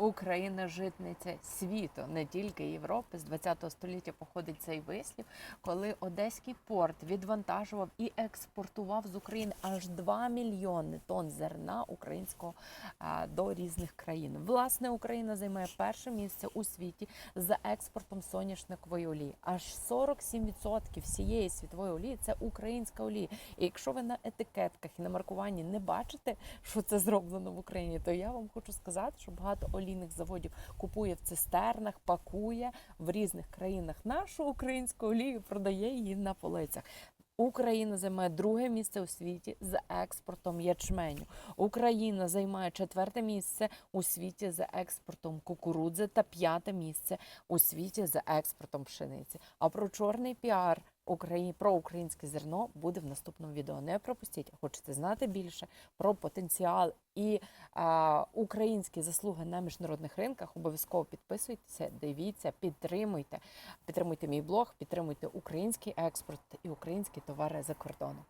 Україна житниця світу, не тільки Європи. З 20 століття походить цей вислів, коли Одеський порт відвантажував і експортував з України аж 2 мільйони тонн зерна українського до різних країн. Власне, Україна займає перше місце у світі за експортом соняшникової олії. Аж 47% всієї світової олії це українська олія. І якщо ви на етикетках і на маркуванні не бачите, що це зроблено в Україні, то я вам хочу сказати, що багато олійних заводів купує в цистернах, пакує в різних країнах нашу українську олію, продає її на полицях. Україна займає друге місце у світі з експортом ячменю. Україна займає четверте місце у світі за експортом кукурудзи та п'яте місце у світі за експортом пшениці. А про чорний піар Україні про українське зерно буде в наступному відео. Не пропустіть. Хочете знати більше про потенціал і а, українські заслуги на міжнародних ринках? Обов'язково підписуйтеся, дивіться, підтримуйте. Підтримуйте мій блог, підтримуйте український експорт і українські товари за кордоном.